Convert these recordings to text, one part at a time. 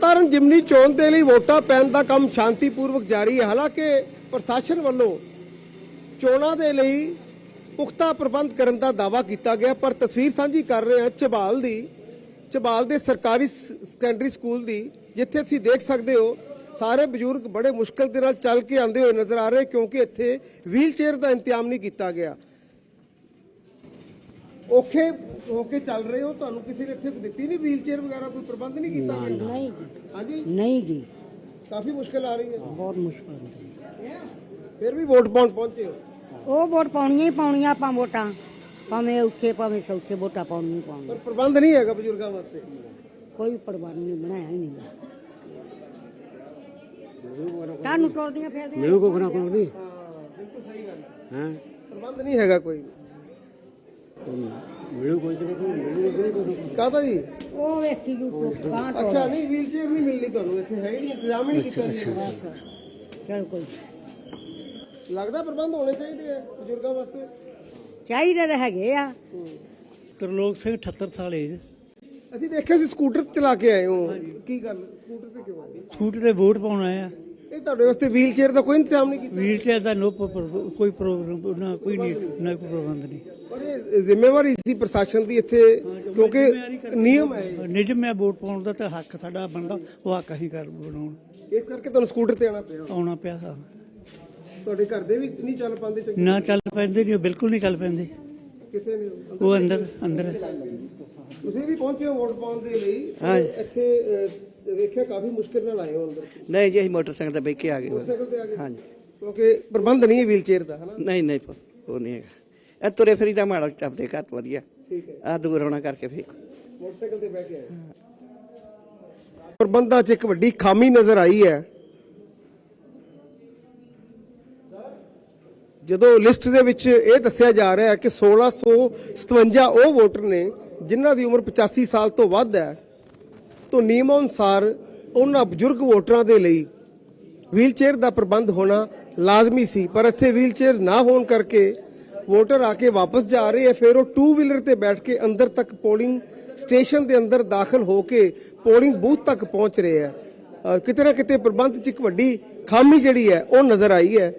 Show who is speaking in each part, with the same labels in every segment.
Speaker 1: ਤਰਨਤਾਰਨ ਜਿਮਨੀ ਚੋਣ ਦੇ ਲਈ ਵੋਟਾਂ ਪੈਣ ਦਾ ਕੰਮ ਸ਼ਾਂਤੀਪੂਰਵਕ ਜਾਰੀ ਹੈ। ਹਾਲਾਂਕਿ ਪ੍ਰਸ਼ਾਸਨ ਵੱਲੋਂ ਚੋਣਾਂ ਦੇ ਲਈ ਪੁਖਤਾ ਪ੍ਰਬੰਧ ਕਰਨ ਦਾ ਦਾਅਵਾ ਕੀਤਾ ਗਿਆ, ਪਰ ਤਸਵੀਰ ਸਾਂਝੀ ਕਰ ਰਹੇ ਹਾਂ ਝਬਾਲ ਦੀ, ਝਬਾਲ ਦੇ ਸਰਕਾਰੀ ਸੈਕੰਡਰੀ ਸਕੂਲ ਦੀ, ਜਿੱਥੇ ਤੁਸੀਂ ਦੇਖ ਸਕਦੇ ਹੋ, ਸਾਰੇ ਬਜ਼ੁਰਗ ਬੜੇ ਮੁਸ਼ਕਲ ਦੇ ਨਾਲ ਚੱਲ ਕੇ ਆਉਂਦੇ ਹੋਏ ਨਜ਼ਰ ਆ ਰਹੇ, ਕਿਉਂਕਿ ਇੱਥੇ ਵੀਲ ਚੇਅਰ ਦਾ ਇੰਤਜ਼ਾਮ ਨਹੀਂ ਕੀਤਾ ਗਿਆ। ਔਖੇ ਹੋ ਕੇ ਚੱਲ ਰਹੇ ਹੋ ਤੁਹਾਨੂੰ ਕਿਸੇ ਨੇ ਇੱਥੇ ਦਿੱਤੀ ਨਹੀਂ ਵੀਲ ਚੇਅਰ ਵਗੈਰਾ ਕੋਈ ਪ੍ਰਬੰਧ ਨਹੀਂ ਕੀਤਾ ਗਿਆ
Speaker 2: ਨਹੀਂ ਜੀ
Speaker 1: ਹਾਂਜੀ
Speaker 2: ਨਹੀਂ ਜੀ
Speaker 1: ਕਾਫੀ ਮੁਸ਼ਕਲ ਆ ਰਹੀ ਹੈ
Speaker 2: ਬਹੁਤ ਮੁਸ਼ਕਲ ਹੁੰਦੀ
Speaker 1: ਫਿਰ ਵੀ ਵੋਟ ਪਾਉਣ ਪਹੁੰਚੇ ਹੋ
Speaker 2: ਉਹ ਵੋਟ ਪਾਉਣੀਆਂ ਹੀ ਪਾਉਣੀਆਂ ਆਪਾਂ ਵੋਟਾਂ ਭਾਵੇਂ ਔਖੇ ਭਾਵੇਂ ਸੌਖੇ ਵੋਟਾਂ ਪਾਉਣੀਆਂ ਹੀ ਪਾਉਣੀਆਂ
Speaker 1: ਪਰ ਪ੍ਰਬੰਧ ਨਹੀਂ ਹੈਗਾ ਬਜ਼ੁਰਗਾਂ ਵਾਸਤੇ
Speaker 2: ਕੋਈ ਪ੍ਰਬੰਧ ਨਹੀਂ ਬਣਾਇਆ ਹੀ ਨਹੀਂ ਤੁਹਾਨੂੰ ਟੋਲਦੀਆਂ ਫਿਰਦੇ
Speaker 3: ਮਿਲੂ ਕੋ ਖਣਾ ਕੋ ਨਹੀਂ
Speaker 1: ਹਾਂ ਬਿਲਕੁਲ ਸਹੀ ਗੱਲ ਹੈ
Speaker 3: ਹਾਂ
Speaker 1: ਪ੍ਰਬੰਧ ਨਹੀਂ ਹੈਗਾ ਕੋਈ
Speaker 3: ਮਿਲੂ ਕੋਈ ਤੇ ਮਿਲੂ ਕੋਈ
Speaker 1: ਕਾਹਦਾ ਜੀ?
Speaker 2: ਉਹ ਵੇਖੀ ਕਾਂ ਟੋਲ
Speaker 1: ਅੱਛਾ ਨਹੀਂ ਵੀਲ ਚੇਅਰ ਨਹੀਂ ਮਿਲਣੀ ਤੁਹਾਨੂੰ ਇੱਥੇ ਹੈ ਹੀ ਨਹੀਂ ਇੰਤਜ਼ਾਮ ਹੀ ਨਹੀਂ ਕੀਤਾ ਜੀ।
Speaker 2: ਚਲ ਕੋਈ
Speaker 1: ਲੱਗਦਾ ਪ੍ਰਬੰਧ ਹੋਣੇ ਚਾਹੀਦੇ ਆ ਬਜ਼ੁਰਗਾਂ ਵਾਸਤੇ?
Speaker 2: ਚਾਹੀਦੇ ਤਾਂ ਹੈਗੇ ਆ।
Speaker 3: ਤਰਲੋਕ ਸਿੰਘ 78 ਸਾਲ ਏਜ
Speaker 1: ਅਸੀਂ ਦੇਖਿਆ ਸੀ ਸਕੂਟਰ ਚਲਾ ਕੇ ਆਏ ਹੋ। ਕੀ ਗੱਲ ਸਕੂਟਰ ਤੇ ਕਿਉਂ ਆਏ?
Speaker 3: ਛੂਟ ਤੇ ਵੋਟ ਪਾਉਣ ਆਇਆ
Speaker 1: ਇਹ ਤੁਹਾਡੇ ਵਾਸਤੇ ਵੀਲ ਚੇਅਰ ਦਾ ਕੋਈ ਇੰਤਜ਼ਾਮ ਨਹੀਂ ਕੀਤਾ?
Speaker 3: ਵੀਲ ਚੇਅਰ ਦਾ ਨੋ ਕੋਈ ਨਾ ਕੋਈ ਨਹੀਂ ਨਾ ਕੋਈ ਪ੍ਰਬੰਧ ਨਹੀਂ।
Speaker 1: ਪਰ ਇਹ ਜ਼ਿੰਮੇਵਾਰੀ ਸੀ ਪ੍ਰਸ਼ਾਸਨ ਦੀ ਇੱਥੇ ਕਿਉਂਕਿ ਨਿਯਮ ਹੈ ਇਹ।
Speaker 3: ਨਿਜਮ ਮੈਂ ਵੋਟ ਪਾਉਣ ਦਾ ਤਾਂ ਹੱਕ ਸਾਡਾ ਬਣਦਾ ਉਹ ਹੱਕ ਅਸੀਂ ਕਰ ਬਣਾਉਣ।
Speaker 1: ਇਸ ਕਰਕੇ ਤੁਹਾਨੂੰ ਸਕੂਟਰ ਤੇ ਆਣਾ ਪਿਆ।
Speaker 3: ਆਉਣਾ ਪਿਆ ਸਾਨੂੰ।
Speaker 1: ਤੁਹਾਡੇ ਘਰ ਦੇ ਵੀ ਨਹੀਂ ਚੱਲ ਪਾਉਂਦੇ ਚੰਗੇ।
Speaker 3: ਨਾ ਚੱਲ ਪੈਂਦੇ ਨਹੀਂ ਉਹ ਬਿਲਕੁਲ ਨਹੀਂ ਚੱਲ ਪੈਂਦੇ।
Speaker 1: ਕਿੱਥੇ ਨੇ? ਉਹ?
Speaker 3: ਅੰਦਰ ਅੰਦਰ।
Speaker 1: ਤੁਸੀਂ ਵੀ ਪਹੁੰਚੇ ਹੋ ਵੋਟ ਪਾਉਣ ਦੇ ਲਈ। ਇੱਥੇ ਅਹ, ਵੇਖਿਆ ਕਾਫੀ ਮੁਸ਼ਕਿਲ ਨਾਲ ਆਏ ਹੋ ਅੰਦਰ।
Speaker 4: ਨਹੀਂ ਜੀ ਅਸੀਂ ਮੋਟਰਸਾਈਕਲ ਤੇ ਬਹਿ ਕੇ ਆ ਗਏ।
Speaker 1: ਮੋਟਰਸਾਈਕਲ ਤੇ ਆ ਗਏ?
Speaker 4: ਹਾਂਜੀ।
Speaker 1: ਕਿਉਂਕਿ ਪ੍ਰਬੰਧ ਨਹੀਂ ਹੈ ਵੀਲ ਚੇਅਰ ਦਾ ਹਨਾ?
Speaker 4: ਨਹੀਂ ਨਹੀਂ ਉਹ ਨਹੀਂ ਹੈਗਾ। ਇਹ ਤੁਰੇ ਫਰੀ ਦਾ ਮਾੜਾ ਟੱਪਦੇ ਘਰ ਵਧੀਆ।
Speaker 1: ਠੀਕ ਹੈ।
Speaker 4: ਆ ਦੂਰ ਹੋਣਾ ਕਰਕੇ ਫੇਰ।
Speaker 1: ਮੋਟਰਸਾਈਕਲ ਤੇ ਬਹਿ ਕੇ ਆਏ। ਪ੍ਰਬੰਧਾਂ 'ਚ ਇੱਕ ਵੱਡੀ ਖਾਮੀ ਨਜ਼ਰ ਆਈ ਹੈ। ਜਦੋਂ ਲਿਸਟ ਦੇ ਵਿੱਚ ਇਹ ਦੱਸਿਆ ਜਾ ਰਿਹਾ ਹੈ ਕਿ 1657 ਉਹ ਵੋਟਰ ਨੇ ਜਿਨ੍ਹਾਂ ਦੀ ਉਮਰ 85 ਸਾਲ ਤੋਂ ਵੱਧ ਹੈ। ਤੋਂ ਨਿਯਮ ਅਨੁਸਾਰ ਉਹਨਾਂ ਬਜ਼ੁਰਗ ਵੋਟਰਾਂ ਦੇ ਲਈ ਵੀਲਚੇਅਰ ਦਾ ਪ੍ਰਬੰਧ ਹੋਣਾ ਲਾਜ਼ਮੀ ਸੀ। ਪਰ ਇੱਥੇ ਵੀਲਚੇਅਰ ਨਾ ਹੋਣ ਕਰਕੇ ਵੋਟਰ ਆ ਕੇ ਵਾਪਸ ਜਾ ਰਹੇ ਹੈ ਫਿਰ ਉਹ ਟੂ ਵੀਲਰ ਤੇ ਬੈਠ ਕੇ ਅੰਦਰ ਤੱਕ ਪੋਲਿੰਗ ਸਟੇਸ਼ਨ ਦੇ ਅੰਦਰ ਦਾਖਲ ਹੋ ਕੇ ਪੋਲਿੰਗ ਬੂਥ ਤੱਕ ਪਹੁੰਚ ਰਹੇ ਹੈ ਕਿਤੇ ਨਾ ਕਿਤੇ ਪ੍ਰਬੰਧ 'ਚ ਇੱਕ ਵੱਡੀ ਖਾਮੀ ਜਿਹੜੀ ਹੈ, ਉਹ ਨਜ਼ਰ ਆਈ ਹੈ।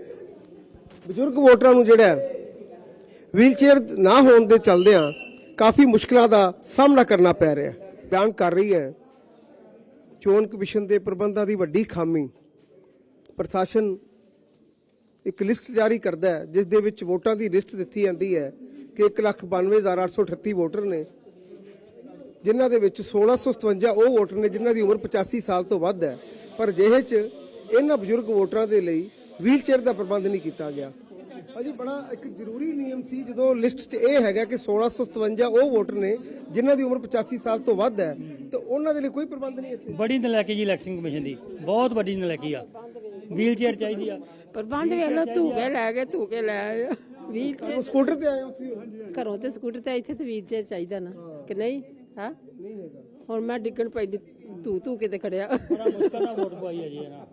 Speaker 1: ਬਜ਼ੁਰਗ ਵੋਟਰਾਂ ਨੂੰ ਜਿਹੜਾ ਵੀਲਚੇਅਰ ਨਾ ਹੋਣ ਦੇ ਚਲਦਿਆਂ ਕਾਫੀ ਮੁਸ਼ਕਲਾਂ ਦਾ ਸਾਹਮਣਾ ਕਰਨਾ ਪੈ ਰਿਹਾ। ਬਿਆਨ ਕਰ ਰਹੀ ਹੈ ਚੋਣ ਕਮਿਸ਼ਨ ਦੇ ਪ੍ਰਬੰਧਾਂ ਦੀ ਵੱਡੀ ਖਾਮੀ। ਪ੍ਰਸ਼ਾਸਨ ਇੱਕ ਲਿਸਟ ਜਾਰੀ ਕਰਦਾ ਹੈ, ਜਿਸ ਦੇ ਵਿੱਚ ਵੋਟਾਂ ਦੀ ਲਿਸਟ ਦਿੱਤੀ ਜਾਂਦੀ ਹੈ ਕਿ 192838 ਵੋਟਰ ਨੇ, ਜਿਨ੍ਹਾਂ ਦੇ ਵਿੱਚ 1657 ਉਹ ਵੋਟਰ ਨੇ ਜਿਨ੍ਹਾਂ ਦੀ ਉਮਰ 85 ਸਾਲ ਤੋਂ ਵੱਧ ਹੈ। ਪਰ ਜਿਹੇ ਚ ਇਹਨਾਂ ਬਜ਼ੁਰਗ ਵੋਟਰਾਂ ਦੇ ਲਈ ਵੀਲਚੇਅਰ ਦਾ ਪ੍ਰਬੰਧ ਨਹੀਂ ਕੀਤਾ ਗਿਆ। ਅਜੀ ਬੜਾ ਇੱਕ ਜ਼ਰੂਰੀ ਨਿਯਮ ਸੀ ਜਦੋਂ ਲਿਸਟ 'ਚ ਇਹ ਹੈਗਾ ਕਿ 1657 ਉਹ ਵੋਟਰ ਨੇ ਜਿਨ੍ਹਾਂ ਦੀ ਉਮਰ 85 ਸਾਲ ਤੋਂ ਵੱਧ ਹੈ ਤੇ ਉਹਨਾਂ ਦੇ ਲਈ ਕੋਈ ਪ੍ਰਬੰਧ ਨਹੀਂ ਇੱਥੇ।
Speaker 5: ਬੜੀ ਨਲਾਇਕੀ ਜੀ ਇਲੈਕਸ਼ਨ ਕਮਿਸ਼ਨ ਦੀ ਬਹੁਤ ਵੱਡੀ ਨਲਾਇਕੀ ਆ। ਵੀਲ ਚੇਅਰ ਚਾਹੀਦੀ ਆ।
Speaker 6: ਪ੍ਰਬੰਧ ਵੇਖ ਲੋ ਧੂਕੇ ਲੈ ਕੇ ਧੂਕੇ ਲੈ ਆਏ ਆ। ਵੀਲ ਚ
Speaker 1: ਸਕੂਟਰ ਤੇ ਆਏ ਹੋ ਤੁਸੀਂ
Speaker 6: ਘਰੋਂ ਤੇ ਸਕੂਟਰ ਤੇ ਇੱਥੇ ਤੇ ਵੀਲ ਚ ਚਾਹੀਦਾ ਨਾ ਕਿ ਨਹੀਂ? ਹਾਂ?
Speaker 1: ਨਹੀਂ ਹੈਗਾ।
Speaker 6: ਹੁਣ ਮੈਂ ਡਿੱਗਣ ਪਈ ਤੇ ਖੜਿਆ?
Speaker 5: ਬੜਾ ਮੁਸ਼ਕਲ ਨਾਲ ਵੋਟ ਪਵਾਈ ਆ ਜੀ ਇਹਨਾਂ।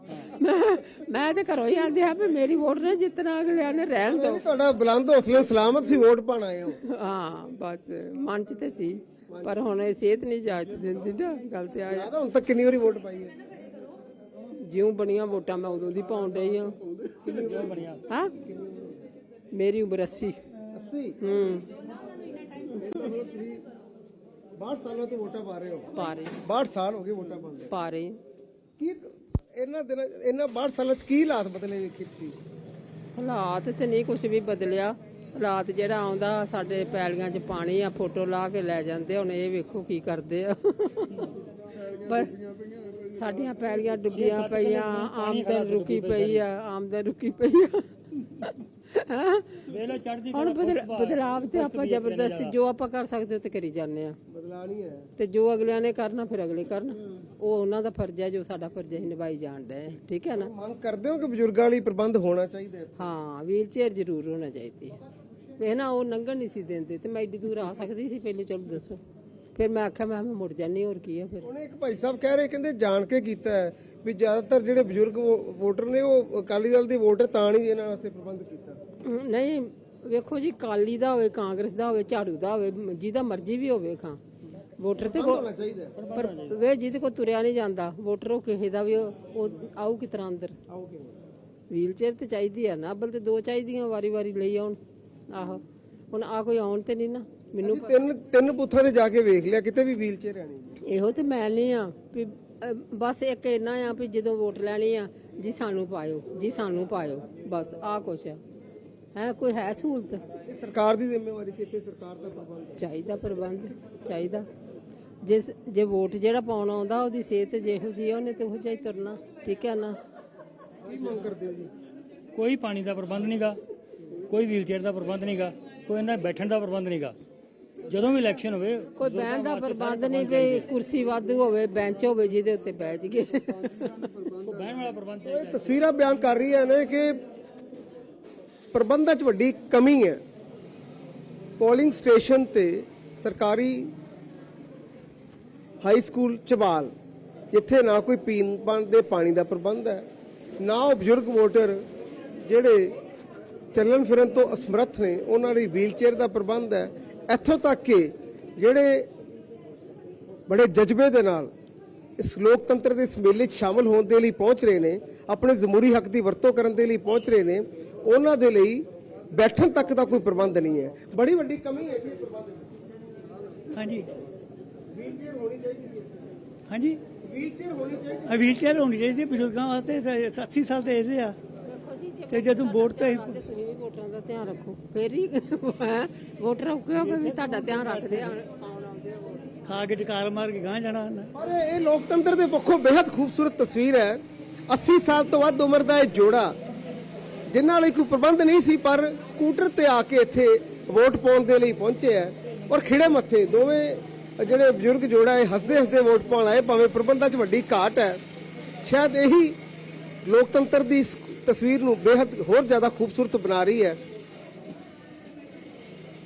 Speaker 6: ਮੈਂ ਮੈਂ ਤੇ ਘਰੋਂ ਹੀ ਆਂਦੇ ਆ ਵੀ ਮੇਰੀ ਵੋਟ ਨੇ ਜਿੱਤਣਾ ਅਗਲਿਆਂ ਨੇ ਰਹਿਣ ਦੋ
Speaker 1: ਤੁਹਾਡਾ ਬੁਲੰਦ ਹੌਸਲੇ ਸਲਾਮਤ ਸੀ ਵੋਟ ਪਾਣ ਆਏ ਹੋ।
Speaker 6: ਹਾਂ ਬਸ ਮਨ ਚ ਤੇ ਸੀ। ਪਰ ਹੁਣ ਇਹ ਸਿਹਤ ਨਹੀਂ ਜਾਚ ਦਿੰਦੀ ਨਾ ਗੱਲ ਤੇ ਆ।
Speaker 1: ਯਾਦ ਆ ਹੁਣ ਤੱਕ ਕਿੰਨੀ ਵਾਰੀ ਵੋਟ ਪਾਈ ਹੈ?
Speaker 6: ਜਿਉਂ ਬਣੀਆਂ ਵੋਟਾਂ ਮੈਂ ਉਦੋਂ ਦੀ ਪਾਉਣ ਰਹੀ ਹਾਂ।
Speaker 5: ਬਣਿਆ।
Speaker 6: ਹਾਂ? ਮੇਰੀ ਉਮਰ 80
Speaker 1: 80
Speaker 6: ਹੂੰ।
Speaker 1: 62 ਸਾਲਾਂ ਤੋਂ ਵੋਟਾਂ ਪਾ ਰਹੇ ਹੋ?
Speaker 6: ਪਾਰੇ
Speaker 1: 62 ਸਾਲ ਹੋ ਗਏ ਵੋਟਾਂ ਪਾਉਂਦੇ
Speaker 6: ਪਾਰੇ
Speaker 1: ਕੀ ਇਹਨਾਂ ਦਿਨਾਂ ਇਹਨਾਂ 62 ਸਾਲਾਂ ਚ ਕੀ ਹਾਲਾਤ ਬਦਲੇ ਵੇਖੀ ਸੀ
Speaker 6: ਹਾਲਾਤ ਤੇ ਨਹੀਂ ਕੁਝ ਵੀ ਬਦਲਿਆ। ਹਾਲਾਤ ਜਿਹੜਾ ਆਉਂਦਾ ਸਾਡੇ ਪੈਲੀਆਂ 'ਚ ਪਾਣੀ ਆ ਫੋਟੋ ਲਾ ਕੇ ਲੈ ਜਾਂਦੇ ਹੁਣ ਇਹ ਵੇਖੋ ਕੀ ਕਰਦੇ ਆ। ਪਰ ਸਾਡੀਆਂ ਪੈਲੀਆਂ ਡੁੱਬੀਆਂ ਪਈਆਂ ਆਮਦਨ ਰੁਕੀ ਪਈ ਆ ਆਮਦਨ ਰੁਕੀ ਪਈ ਆ। ਹੈਂ?
Speaker 5: ਵੇਲੇ ਚੜਦੀ
Speaker 6: ਹੁਣ ਬਦਲ- ਬਦਲਾਵ ਤੇ ਆਪਾਂ ਜ਼ਬਰਦਸਤੀ ਜੋ ਆਪਾਂ ਕਰ ਸਕਦੇ ਉਹ ਤੇ ਕਰੀ ਜਾਂਦੇ ਆ
Speaker 1: ਬਦਲਾ ਨਹੀਂ ਹੈ।
Speaker 6: ਤੇ ਜੋ ਅਗਲਿਆਂ ਨੇ ਕਰਨਾ ਫਿਰ ਅਗਲੇ ਕਰਨ। ਉਹ ਉਹਨਾਂ ਦਾ ਫਰਜ਼ ਹੈ ਜੋ ਸਾਡਾ ਫਰਜ਼ ਹੈ ਨਿਭਾਈ ਜਾਣ ਡਏ ਠੀਕ ਹੈ ਨਾ?
Speaker 1: ਮੰਗ ਕਰਦੇ ਹੋ ਕਿ ਬਜ਼ੁਰਗਾਂ ਲਈ ਪ੍ਰਬੰਧ ਹੋਣਾ ਚਾਹੀਦਾ ਹੈ
Speaker 6: ਹਾਂ ਵੀਲ ਚੇਅਰ ਜ਼ਰੂਰ ਹੋਣਾ ਚਾਹੀਦੀ ਹੈ। ਨਾ ਉਹ ਲੰਘਣ ਨਹੀਂ ਸੀ ਦਿੰਦੇ ਤੇ ਮੈਂ ਏਡੀ ਦੂਰ ਆ ਸਕਦੀ ਸੀ ਪਹਿਲੇ ਚਲੋ ਦੱਸੋ। ਫਿਰ ਮੈਂ ਆਖਿਆ ਮੈਂ ਮੈਂ ਮੁੜ ਜਾਨੀ ਹੋਰ ਕੀ ਹੈ ਫਿਰ?
Speaker 1: ਉਹਨੇ ਇੱਕ ਭਾਈ ਸਾਹਿਬ ਕਹਿ ਰਹੇ ਕਹਿੰਦੇ ਜਾਣ ਕੇ ਕੀਤਾ ਹੈ ਵੀ ਜ਼ਿਆਦਾਤਰ ਜਿਹੜੇ ਬਜ਼ੁਰਗ ਵੋ- ਵੋਟਰ ਨੇ ਉਹ ਅਕਾਲੀ ਦਲ ਦੇ ਵੋਟਰ ਤਾਂ ਨਹੀਂ ਇਹਨਾਂ ਵਾਸਤੇ ਪ੍ਰਬੰਧ ਕੀਤਾ।
Speaker 6: ਨਹੀਂ ਵੇਖੋ ਜੀ ਕਾਲੀ ਦਾ ਹੋਵੇ ਕਾਂਗਰਸ ਦਾ ਹੋਵੇ ਝਾੜੂ ਦਾ ਹੋਵੇ ਜਿਹਦਾ ਮਰਜ਼ੀ ਵੀ ਹੋਵੇ ਖਾਂ। ਵੋਟਰ ਤੇ ਪਰ ਵੇ ਜਿਹਦੇ ਕੋ ਤੁਰਿਆ ਨਹੀਂ ਜਾਂਦਾ ਵੋਟਰ ਉਹ ਕਿਸੇ ਦਾ ਵੀ ਉਹ ਉਹ ਆਊ ਕਿਸ ਤਰ੍ਹਾਂ ਅੰਦਰ ਵੀਲ ਚੇਅਰ ਤੇ ਚਾਹੀਦੀ ਆ ਨਾ ਅੱਬਲ ਤੇ ਦੋ ਚਾਹੀਦੀਆਂ ਵਾਰੀ ਵਾਰੀ ਲਈ ਆਉਣ। ਆਹੋ ਹੁਣ ਆ ਕੋਈ ਆਉਣ ਤੇ ਨਹੀਂ ਨਾ ਮੈਨੂੰ
Speaker 1: ਅਸੀਂ ਤਿੰਨ ਤਿੰਨ ਬੂਥਾਂ ਤੇ ਜਾ ਕੇ ਵੇਖ ਲਿਆ ਕਿਤੇ ਵੀ ਵੀਲ ਚੇਅਰ ਆਣੀ
Speaker 6: ਇਹੋ ਤੇ ਮੈਂ ਨਹੀਂ ਆ ਵੀ ਅਹ, ਬਸ ਇੱਕ ਇੰਨਾ ਆ ਵੀ ਜਦੋਂ ਵੋਟ ਲੈਣੀ ਆ ਜੀ ਸਾਨੂੰ ਪਾਇਓ ਜੀ ਸਾਨੂੰ ਪਾਇਓ ਬਸ ਆ ਕੁਛ ਆ। ਹੈ ਕੋਈ ਹੈ ਸਹੂਲਤ?
Speaker 1: ਇਹ ਸਰਕਾਰ ਦੀ ਜ਼ਿੰਮੇਵਾਰੀ ਸੀ ਇੱਥੇ ਸਰਕਾਰ ਦਾ ਪ੍ਰਬੰਧ।
Speaker 6: ਚਾਹੀਦਾ ਪ੍ਰਬੰਧ ਚਾਹੀਦਾ। ਜੇ ਜੇ ਵੋਟ ਜਿਹੜਾ ਪਾਉਣ ਆਉਂਦਾ ਉਹਦੀ ਸਿਹਤ ਜਿਹੋ ਜੀ ਆ ਉਹਨੇ ਤੇ ਉਹੋ ਜਿਹਾ ਹੀ ਤੁਰਨਾ ਠੀਕ ਹੈ ਨਾ?
Speaker 1: ਕੀ ਮੰਗ ਕਰਦੇ ਹੋ ਜੀ?
Speaker 5: ਕੋਈ ਪਾਣੀ ਦਾ ਪ੍ਰਬੰਧ ਨਹੀਂਗਾ ਕੋਈ ਵੀਲਚੇਅਰ ਦਾ ਪ੍ਰਬੰਧ ਨਹੀਂਗਾ ਕੋਈ ਇਹਨਾਂ ਬੈਠਣ ਦਾ ਪ੍ਰਬੰਧ ਨਹੀਂਗਾ ਜਦੋਂ ਵੀ ਇਲੈਕਸ਼ਨ ਹੋਵੇ
Speaker 6: ਕੋਈ ਬਹਿਣ ਦਾ ਪ੍ਰਬੰਧ ਨਹੀਂ ਵੀ ਕੁਰਸੀ ਵਾਧੂ ਹੋਵੇ ਬੈਂਚ ਹੋਵੇ ਜਿਹਦੇ ਉੱਤੇ ਬਹਿ ਜਗੇ
Speaker 5: ਬਹਿਣ ਵਾਲਾ ਪ੍ਰਬੰਧ
Speaker 1: ਇਹ ਤਸਵੀਰਾਂ ਬਿਆਨ ਕਰ ਰਹੀਆਂ ਨੇ ਕਿ ਪ੍ਰਬੰਧਾਂ 'ਚ ਵੱਡੀ ਕਮੀ ਹੈ। ਪੋਲਿੰਗ ਸਟੇਸ਼ਨ ਤੇ ਸਰਕਾਰੀ ਹਾਈ ਸਕੂਲ ਚਬਾਲ, ਜਿੱਥੇ ਨਾ ਕੋਈ ਪੀਣ ਪਾਣ ਦੇ ਪਾਣੀ ਦਾ ਪ੍ਰਬੰਧ ਹੈ, ਨਾ ਉਹ ਬਜ਼ੁਰਗ ਵੋਟਰ ਜਿਹੜੇ ਚੱਲਣ ਫਿਰਨ ਤੋਂ ਅਸਮਰੱਥ ਨੇ, ਉਹਨਾਂ ਲਈ ਵੀਲਚੇਅਰ ਦਾ ਪ੍ਰਬੰਧ ਹੈ। ਇੱਥੋਂ ਤੱਕ ਕਿ ਜਿਹੜੇ ਬੜੇ ਜਜ਼ਬੇ ਦੇ ਨਾਲ ਇਸ ਲੋਕਤੰਤਰ ਦੇ ਇਸ ਮੇਲੇ 'ਚ ਸ਼ਾਮਲ ਹੋਣ ਦੇ ਲਈ ਪਹੁੰਚ ਰਹੇ ਨੇ ਆਪਣੇ ਜ਼ਮੂਰੀ ਹੱਕ ਦੀ ਵਰਤੋਂ ਕਰਨ ਦੇ ਲਈ ਪਹੁੰਚ ਰਹੇ ਨੇ ਉਹਨਾਂ ਦੇ ਲਈ ਬੈਠਣ ਤੱਕ ਦਾ ਕੋਈ ਪ੍ਰਬੰਧ ਨਹੀਂ ਹੈ। ਬੜੀ ਵੱਡੀ ਕਮੀ ਹੈ ਜੀ ਪ੍ਰਬੰਧ
Speaker 3: ਹਾਂਜੀ।
Speaker 1: ਵੀਲਚੇਅਰ ਹੋਣੀ ਚਾਹੀਦੀ ਸੀ।
Speaker 3: ਹਾਂਜੀ।
Speaker 1: ਵੀਲਚੇਅਰ ਹੋਣੀ ਚਾਹੀਦੀ
Speaker 3: ਵੀਲਚੇਅਰ ਹੋਣੀ ਚਾਹੀਦੀ ਹੈ ਬਜ਼ੁਰਗਾਂ ਵਾਸਤੇ ਤਾਂ 80 ਸਾਲ ਤੇ ਇਹਦੇ ਆ। ਤੇ ਜਦੋਂ ਵੋਟ ਤੇ
Speaker 6: ਤੇ ਤੁਸੀਂ ਵੀ ਵੋਟਰਾਂ ਦਾ ਧਿਆਨ ਰੱਖੋ। ਫੇਰ ਹੀ ਵੋਟਰ ਔਕੇ ਹੋ ਕੇ ਵੀ ਤੁਹਾਡਾ ਧਿਆਨ ਰੱਖਦੇ ਆ।
Speaker 3: ਖਾ ਕੇ ਟਕਾਰ ਮਾਰ ਕੇ ਗਾਂ ਜਾਣਾ
Speaker 1: ਪਰ ਇਹ ਲੋਕਤੰਤਰ ਦੇ ਪੱਖੋਂ ਬੇहद ਖੂਬਸੂਰਤ ਤਸਵੀਰ ਹੈ। 80 ਸਾਲ ਤੋਂ ਵੱਧ ਉਮਰ ਦਾ ਇਹ ਜੋੜਾ, ਜਿਨ੍ਹਾਂ ਲਈ ਕੋਈ ਪ੍ਰਬੰਧ ਨਹੀਂ ਸੀ, ਪਰ ਸਕੂਟਰ ਤੇ ਆ ਕੇ ਇੱਥੇ ਵੋਟ ਪਾਉਣ ਦੇ ਲਈ ਪਹੁੰਚੇ ਆ ਔਰ ਖਿੜੇ ਮੱਥੇ, ਦੋਵੇਂ ਜਿਹੜੇ ਬਜ਼ੁਰਗ ਜੋੜਾ ਇਹ ਹੱਸਦੇ ਹੱਸਦੇ ਵੋਟ ਪਾਉਣ ਆਏ, ਭਾਵੇਂ ਪ੍ਰਬੰਧਾਂ 'ਚ ਵੱਡੀ ਘਾਟ ਹੈ। ਸ਼ਾਇਦ ਇਹੀ ਲੋਕਤੰਤਰ ਦੀ ਤਸਵੀਰ ਨੂੰ ਬੇहद ਹੋਰ ਜ਼ਿਆਦਾ ਖੂਬਸੂਰਤ ਬਣਾ ਰਹੀ ਹੈ।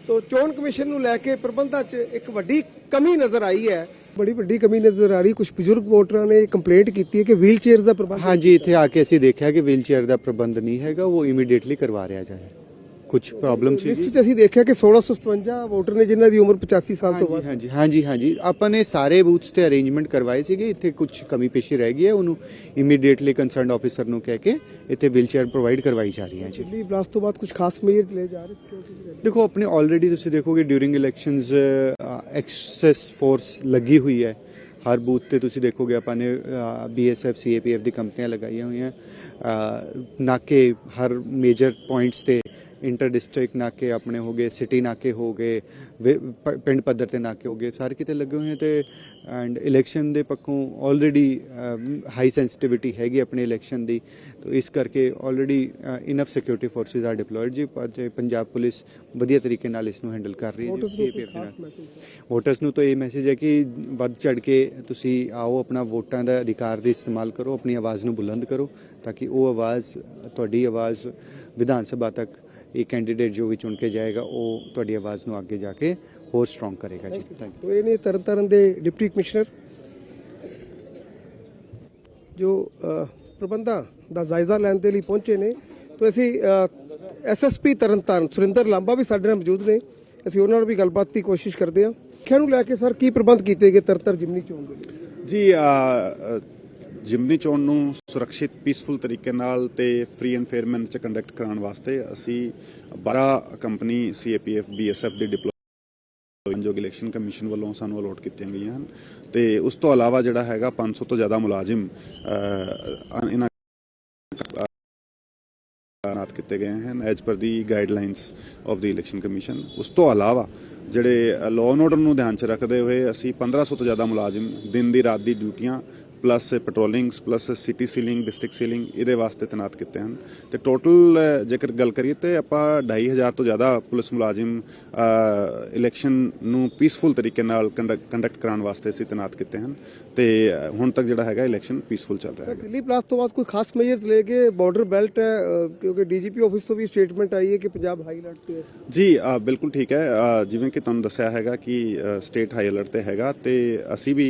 Speaker 1: ਤੋ ਚੋਣ ਕਮਿਸ਼ਨ ਨੂੰ ਲੈ ਕੇ ਪ੍ਰਬੰਧਾਂ 'ਚ ਇੱਕ ਵੱਡੀ ਕਮੀ ਨਜ਼ਰ ਆਈ ਹੈ। ਬੜੀ ਵੱਡੀ ਕਮੀ ਨਜ਼ਰ ਆ ਰਹੀ। ਕੁਝ ਬਜ਼ੁਰਗ ਵੋਟਰਾਂ ਨੇ ਕੰਪਲੇਂਟ ਕੀਤੀ ਹੈ ਕਿ ਵੀਲ ਚੇਅਰਸ ਦਾ ਪ੍ਰਬੰਧ
Speaker 7: ਹਾਂਜੀ, ਇੱਥੇ ਆ ਕੇ ਅਸੀਂ ਦੇਖਿਆ ਕਿ ਵੀਲ ਚੇਅਰ ਦਾ ਪ੍ਰਬੰਧ ਨਹੀਂ ਹੈਗਾ, ਉਹ ਇਮੀਡੀਏਟਲੀ ਕਰਵਾ ਰਿਹਾ ਜਾਏ। ਕੁਝ ਪ੍ਰੋਬਲਮ ਸੀ
Speaker 1: ਲਿਸਟ 'ਚ ਅਸੀਂ ਦੇਖਿਆ ਕਿ 1657 ਵੋਟਰ ਨੇ ਜਿਨ੍ਹਾਂ ਦੀ ਉਮਰ 85 ਸਾਲ ਤੋਂ ਵੱਧ।
Speaker 7: ਹਾਂਜੀ ਹਾਂਜੀ ਹਾਂਜੀ। ਆਪਾਂ ਨੇ ਸਾਰੇ ਬੂਥਸ ਤੇ ਅਰੇਂਜਮੈਂਟ ਕਰਵਾਏ ਸੀਗੇ। ਇੱਥੇ ਕੁਝ ਕਮੀ ਪੇਸ਼ੀ ਰਹਿ ਗਈ ਹੈ। ਉਹਨੂੰ ਇਮੀਡੀਏਟਲੀ ਕੰਸਰਨਡ ਆਫੀਸਰ ਨੂੰ ਕਹਿ ਕੇ ਇੱਥੇ ਵੀਲ ਚੇਅਰ ਪ੍ਰੋਵਾਈਡ ਕਰਵਾਈ ਜਾ ਰਹੀ ਹੈ ਜੀ।
Speaker 1: ਦਿੱਲੀ ਬਲਾਸਟ ਤੋਂ ਬਾਅਦ ਕੁਝ ਖਾਸ ਮੇਜਰ ਲਏ ਜਾ ਰਹੇ ਸਿਕਿਉਰਿਟੀ
Speaker 7: ਦੇਖੋ ਆਪਣੇ ਆਲਰੇਡੀ ਤੁਸੀਂ ਦੇਖੋਗੇ ਡਿਊਰਿੰਗ ਇਲੈਕਸ਼ਨਸ ਐਕਸੈਸ ਫੋਰਸ ਲੱਗੀ ਹੋਈ ਹੈ। ਹਰ ਬੂਥ ਤੇ ਤੁਸੀਂ ਦੇਖੋਗੇ ਆਪਾਂ ਨੇ ਬੀਐਸਐਫ ਸੀਏਪੀਐਫ ਦੀ ਕੰਪਨੀਆਂ ਲਗਾਈਆਂ ਹੋਈਆਂ। ਨਾਕੇ ਹਰ ਮੇਜਰ ਪੁਆਇੰਟਸ ਤੇ ਇੰਟਰ ਡਿਸਟ੍ਰਿਕਟ ਨਾਕੇ ਆਪਣੇ ਹੋ ਗਏ ਸਿਟੀ ਨਾਕੇ ਹੋ ਗਏ ਪਿੰਡ ਪੱਧਰ ਤੇ ਨਾਕੇ ਹੋ ਗਏ ਸਾਰੇ ਕਿਤੇ ਲੱਗੇ ਹੋਏ ਤੇ ਐਂਡ ਇਲੈਕਸ਼ਨ ਦੇ ਪੱਖੋਂ ਆਲਰੇਡੀ ਹਾਈ ਸੈਂਸਿਟੀਵਿਟੀ ਹੈਗੀ ਆਪਣੇ ਇਲੈਕਸ਼ਨ ਦੀ ਤਾਂ ਇਸ ਕਰਕੇ already enough security forces are deployed ਜੀ ਪਰ ਪੰਜਾਬ ਪੁਲਿਸ ਵਧੀਆ ਤਰੀਕੇ ਨਾਲ ਇਸ ਨੂੰ ਹੈਂਡਲ ਕਰ ਰਹੀ ਹੈ ਦੇ ਨਾਲ। ਵੋਟਰਸ ਨੂੰ ਤਾਂ ਇਹ ਮੈਸੇਜ ਹੈ ਕਿ ਵੱਧ ਚੜ ਕੇ ਤੁਸੀਂ ਆਓ ਆਪਣਾ ਵੋਟਾਂ ਦਾ ਅਧਿਕਾਰ ਦੇ ਇਸਤੇਮਾਲ ਕਰੋ ਆਪਣੀ ਆਵਾਜ਼ ਨੂੰ ਬੁਲੰਦ ਕਰੋ ਤਾਂ ਕਿ ਉਹ ਆਵਾਜ਼ ਤੁਹਾਡੀ ਆਵਾਜ਼ ਵਿਧਾਨ ਸਭਾ ਤੱਕ ਇਹ ਕੈਂਡੀਡੇਟ ਜੋ ਵੀ ਚੁਣ ਕੇ ਜਾਏਗਾ ਉਹ ਤੁਹਾਡੀ ਆਵਾਜ਼ ਨੂੰ ਅੱਗੇ ਜਾ ਕੇ ਹੋਰ ਸਟਰੋਂਗ ਕਰੇਗਾ ਜੀ। ਥੈਂਕ
Speaker 1: ਤੋ ਇਹ ਨੇ ਤਰਨਤਾਰਨ ਦੇ ਡਿਪਟੀ ਕਮਿਸ਼ਨਰ ਜੋ ਪ੍ਰਬੰਧਾਂ ਦਾ ਜਾਇਜ਼ਾ ਲੈਣ ਦੇ ਲਈ ਪਹੁੰਚੇ ਨੇ। ਤੋ ਅਸੀਂ ਐਸਐਸਪੀ ਤਰਨਤਾਰਨ ਸੁਰਿੰਦਰ ਲਾਂਬਾ ਵੀ ਸਾਡੇ ਨਾਲ ਮੌਜੂਦ ਨੇ। ਅਸੀਂ ਉਹਨਾਂ ਨਾਲ ਵੀ ਗੱਲਬਾਤ ਦੀ ਕੋਸ਼ਿਸ਼ ਕਰਦੇ ਹਾਂ। ਖਿਆਂ ਨੂੰ ਲੈ ਕੇ ਸਰ ਕੀ ਪ੍ਰਬੰਧ ਕੀਤੇ ਗਏ ਤਰਤਰ ਜਿਮਨੀ ਚੋਣ ਦੇ ਲਈ
Speaker 8: ਜੀ ਜਿਮਨੀ ਚੋਣ ਨੂੰ ਸੁਰੱਖਿਅਤ ਪੀਸਫੁਲ ਤਰੀਕੇ ਨਾਲ ਤੇ ਫ੍ਰੀ ਐਂਡ ਫੇਅਰ ਮੈਨਰ ਚ ਕੰਡਕਟ ਕਰਾਉਣ ਵਾਸਤੇ ਅਸੀਂ 12 ਕੰਪਨੀ ਸੀਏਪੀਐਫ ਬੀਐਸਐਫ ਦੀ ਡਿਪਲੋਇਮੈਂਟ ਜੋ ਇਲੈਕਸ਼ਨ ਕਮਿਸ਼ਨ ਵੱਲੋਂ ਸਾਨੂੰ ਅਲੋਟ ਕੀਤੀਆਂ ਗਈਆਂ ਹਨ। ਤੇ ਉਸ ਤੋਂ ਇਲਾਵਾ ਜਿਹੜਾ ਹੈਗਾ 500 ਤੋਂ ਜ਼ਿਆਦਾ ਮੁਲਾਜ਼ਮ ਇਹਨਾਂ ਤਾਇਨਾਤ ਕੀਤੇ ਗਏ ਹਨ as per the guidelines of the election commission ਉਸ ਤੋਂ ਇਲਾਵਾ ਜਿਹੜੇ ਲਾਅ ਐਂਡ ਆਰਡਰ ਨੂੰ ਧਿਆਨ 'ਚ ਰੱਖਦੇ ਹੋਏ ਅਸੀਂ 1500 ਤੋਂ ਜ਼ਿਆਦਾ ਮੁਲਾਜ਼ਮ ਦਿਨ ਦੀ ਰਾਤ ਦੀ ਡਿਊਟੀਆਂ plus patrollings plus city sealing district sealing ਇਹਦੇ ਵਾਸਤੇ ਤਾਇਨਾਤ ਕੀਤੇ ਹਨ। ਤੇ ਟੋਟਲ ਜੇਕਰ ਗੱਲ ਕਰੀਏ ਤੇ ਆਪਾਂ 2500 ਤੋਂ ਜ਼ਿਆਦਾ ਪੁਲਿਸ ਮੁਲਾਜ਼ਮ ਇਲੈਕਸ਼ਨ ਨੂੰ ਪੀਸਫੁਲ ਤਰੀਕੇ ਨਾਲ ਕੰਡਕਟ ਕਰਾਉਣ ਵਾਸਤੇ ਅਸੀਂ ਤਾਇਨਾਤ ਕੀਤੇ ਹਨ। ਤੇ ਹੁਣ ਤੱਕ ਜਿਹੜਾ ਹੈਗਾ ਇਲੈਕਸ਼ਨ ਪੀਸਫੁਲ ਚੱਲ ਰਿਹਾ ਹੈ
Speaker 1: ਦਿੱਲੀ ਬਲਾਸਟ ਤੋਂ ਬਾਅਦ ਕੋਈ ਖਾਸ ਮੇਜਰਸ ਲੈ ਕੇ ਬਾਰਡਰ ਬੈਲਟ ਕਿਉਂਕਿ ਡੀਜੀਪੀ ਆਫਿਸ ਤੋਂ ਵੀ ਸਟੇਟਮੈਂਟ ਆਈ ਹੈ ਕਿ ਪੰਜਾਬ ਹਾਈ ਅਲਰਟ ਤੇ ਹੈ।
Speaker 8: ਜੀ ਬਿਲਕੁਲ ਠੀਕ ਹੈ। ਜਿਵੇਂ ਕਿ ਤੁਹਾਨੂੰ ਦੱਸਿਆ ਹੈਗਾ ਕਿ ਸਟੇਟ ਹਾਈ ਅਲਰਟ ਤੇ ਹੈਗਾ ਤੇ ਅਸੀਂ ਵੀ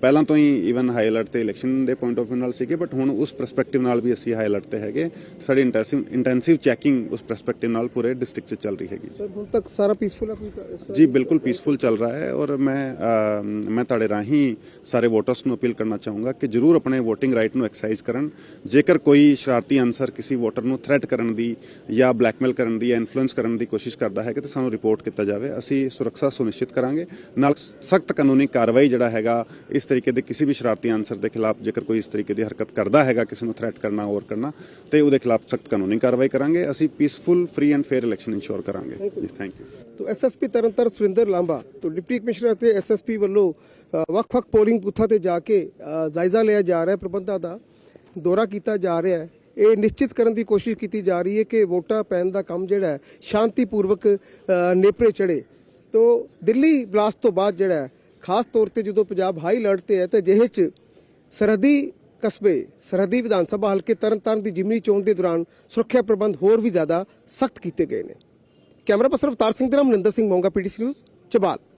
Speaker 8: ਪਹਿਲਾਂ ਤੋਂ ਹੀ ਇਵਨ ਹਾਈ ਅਲਰਟ ਤੇ ਇਲੈਕਸ਼ਨ ਦੇ ਪੁਆਇੰਟ ਆਫ View ਨਾਲ ਸੀਗੇ ਬਟ ਹੁਣ ਉਸ ਪਰਸਪੈਕਟਿਵ ਨਾਲ ਵੀ ਅਸੀਂ ਹਾਈ ਅਲਰਟ ਤੇ ਹੈਗੇ। ਸਾਡੀ ਇੰਟੈਂਸਿਵ ਇੰਟੈਂਸਿਵ ਚੈਕਿੰਗ ਉਸ ਪਰਸਪੈਕਟਿਵ ਨਾਲ ਪੂਰੇ ਡਿਸਟ੍ਰਿਕਟ 'ਚ ਚੱਲ ਰਹੀ ਹੈਗੀ।
Speaker 1: ਸਰ ਹੁਣ ਤੱਕ ਸਾਰਾ ਪੀਸਫੁਲ ਹੈ ਕੋਈ
Speaker 8: ਜੀ ਬਿਲਕੁਲ ਪੀਸਫੁਲ ਚੱਲ ਰਿਹਾ ਹੈ ਔਰ ਮੈਂ ਮੈਂ ਤੁਹਾਡੇ ਰਾਹੀਂ ਸਾਰੇ ਵੋਟਰਸ ਨੂੰ ਅਪੀਲ ਕਰਨਾ ਚਾਹੂੰਗਾ ਕਿ ਜਰੂਰ ਆਪਣੇ VOTING ਰਾਈਟ ਨੂੰ ਐਕਸਰਸਾਈਜ਼ ਕਰਨ। ਜੇਕਰ ਕੋਈ ਸ਼ਰਾਰਤੀ ਅਨਸਰ ਕਿਸੇ ਵੋਟਰ ਨੂੰ ਥ੍ਰੈਟ ਕਰਨ ਦੀ ਜਾਂ ਬਲੈਕਮੇਲ ਕਰਨ ਦੀ ਜਾਂ ਇਨਫਲੂਐਂਸ ਕਰਨ ਦੀ ਕੋਸ਼ਿਸ਼ ਕਰਦਾ ਹੈ ਕਿ ਤੇ ਸਾਨੂੰ ਰਿਪੋਰਟ ਕੀਤਾ ਜਾਵੇ। ਅਸੀਂ ਸੁਰੱਖਿਆ ਸੁਨਿਸ਼ਚਿਤ ਕਰਾਂਗੇ। ਨਾਲ ਸਖਤ ਕਾਨੂੰਨੀ ਕਾਰਵਾਈ ਜਿਹੜਾ ਹੈਗਾ ਇਸ ਤਰੀਕੇ ਦੇ ਕਿਸੇ ਵੀ ਸ਼ਰਾਰਤੀ ਅਨਸਰ ਦੇ ਖਿਲਾਫ ਜੇਕਰ ਕੋਈ ਇਸ ਤਰੀਕੇ ਦੀ ਹਰਕਤ ਕਰਦਾ ਹੈਗਾ ਕਿਸੇ ਨੂੰ ਥ੍ਰੈਟ ਕਰਨਾ ਹੋਰ ਕਰਨਾ ਤੇ ਉਹਦੇ ਖਿਲਾਫ ਸਖਤ ਕਾਨੂੰਨੀ ਕਾਰਵਾਈ ਕਰਾਂਗੇ। ਅਸੀਂ peaceful free and fair election ensure ਕਰਾਂਗੇ। ਜੀ ਥੈਂਕ ਯੂ।
Speaker 1: ਤੋ ਐਸਐਸਪੀ ਤਰਨਤਾਰਨ ਸੁਰਿੰਦਰ ਲਾਂਬਾ ਤੋਂ ਡਿਪਟੀ ਕਮਿਸ਼ਨਰ ਅਤੇ ਐਸਐਸਪੀ ਵੱਲੋਂ ਵੱਖ-ਵੱਖ ਪੋਲਿੰਗ ਬੂਥਾਂ ਤੇ ਜਾ ਕੇ ਜਾਇਜ਼ਾ ਲਿਆ ਜਾ ਰਿਹਾ ਹੈ ਪ੍ਰਬੰਧਾਂ ਦਾ ਦੌਰਾ ਕੀਤਾ ਜਾ ਰਿਹਾ ਹੈ। ਇਹ ਨਿਸ਼ਚਿਤ ਕਰਨ ਦੀ ਕੋਸ਼ਿਸ਼ ਕੀਤੀ ਜਾ ਰਹੀ ਹੈ ਕਿ ਵੋਟਾਂ ਪੈਣ ਦਾ ਕੰਮ ਜਿਹੜਾ ਹੈ ਸ਼ਾਂਤੀਪੂਰਵਕ ਨੇਪਰੇ ਚੜੇ ਤੋ ਦਿੱਲੀ ਬਲਾਸਟ ਤੋਂ ਬਾਅਦ ਜਿਹੜਾ ਖਾਸ ਤੌਰ ਤੇ ਜਦੋਂ ਪੰਜਾਬ ਹਾਈ ਅਲਰਟ ਤੇ ਹੈ ਤੇ ਜਿਹੇ ਚ ਸਰਹੱਦੀ ਕਸਬੇ, ਸਰਹੱਦੀ ਵਿਧਾਨ ਸਭਾ ਹਲਕੇ ਤਰਨਤਾਰਨ ਦੀ ਜਿਮਨੀ ਚੋਣ ਦੇ ਦੌਰਾਨ ਸੁਰੱਖਿਆ ਪ੍ਰਬੰਧ ਹੋਰ ਵੀ ਜ਼ਿਆਦਾ ਸਖਤ ਕੀਤੇ ਗਏ ਨੇ। ਕੈਮਰਾ ਪਰਸਨ ਅਵਤਾਰ ਸਿੰਘ ਦੇ ਨਾਲ ਮਨਿੰਦਰ ਸਿੰਘ ਮੋਂਗਾ ਪੀਟੀਸੀ ਨਿਊਜ਼ ਚਬਾਲ।